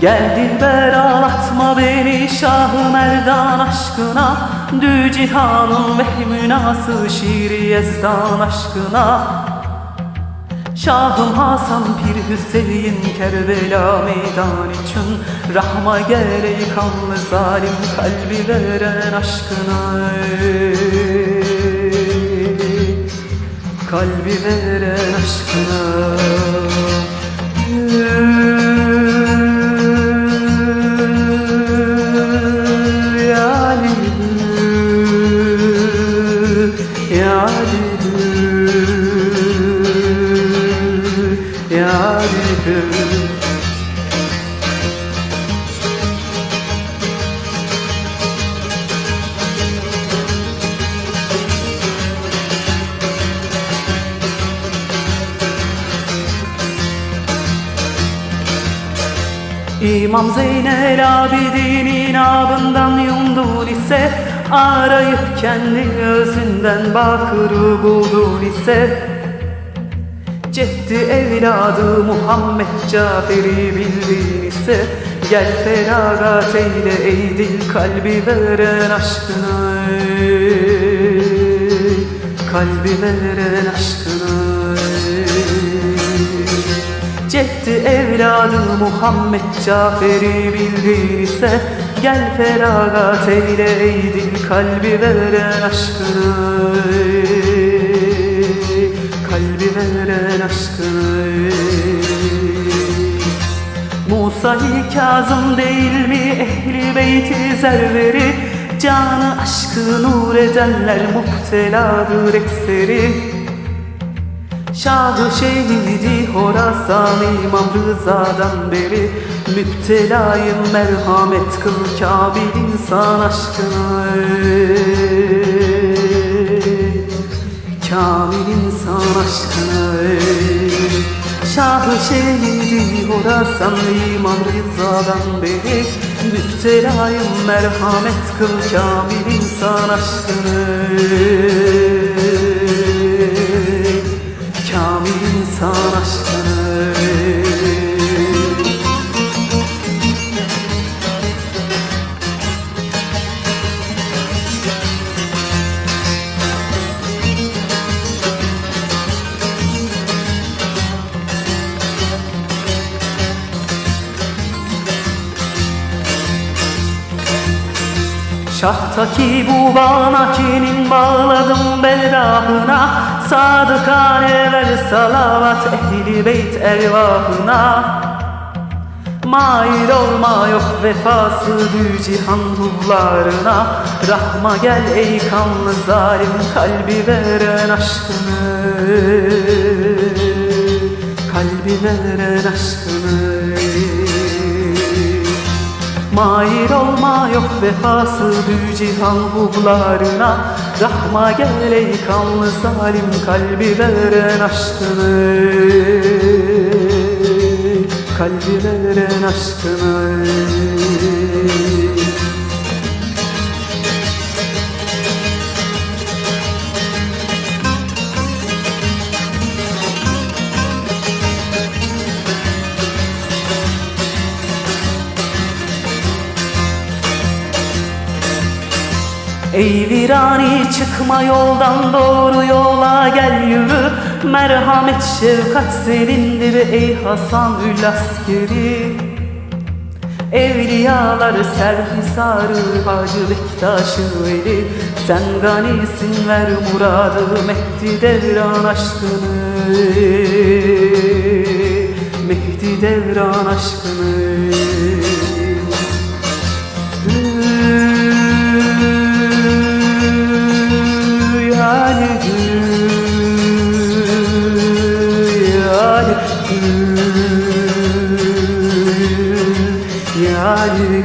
Gel dilber ağlatma beni Şah-ı Merdan aşkına. Dü cihanın vehmünası şiiri yezdan aşkına. Şahım Hasan Pir Hüseyin Kerbela meydan için. Rahma gel ey kanlı zalim kalbi veren aşkına. Kalbi veren aşkına İmam Zeynel Abidin'in abından yumdun ise Arayıp kendi özünden bakırı buldun ise Ceddi evladı Muhammed Cafer'i bildin ise Gel feragat eyle ey dil kalbi veren aşkına Kalbi veren aşkına Ceddi evladı Muhammed Cafer'i bildin ise Gel feragat eyle ey dil kalbi veren aşkına Kalbi veren aşkına Musa-i Kazım değil mi ehli beyti zerveri? Canı aşkı nur edenler muhteladır ekseri Şahı şehidi Horasan İmam Rıza'dan beri Müptelayım merhamet kıl Kabil insan aşkına. Kamil insan aşkına. Şahı şehidi Horasan İmam Rıza'dan beri Müptelayım merhamet kıl Kamil insan aşkına Şahtaki bu bağnakinin bağladım belrahına Sadıkane ver salavat ehli beyt ervahına. Mail olma yok vefası dü cihan ruhlarına. Rahma gel ey kanlı zalim kalbi veren aşkını. Kalbi veren aşkını Mail olma yok vefası dü cihan ruhlarına Rahma gel ey kanlı zalim kalbi veren aşkını. Kalbi veren aşkını Ey virani çıkma yoldan doğru yola gel yürü. Merhamet şefkat senindir ey Hasan Ül askeri. Evliyalar serhisarı Hacı Bektaş'ı veli. Sen ganisin ver muradı Mehdi devran aşkını. Mehdi devran aşkını. Yani yani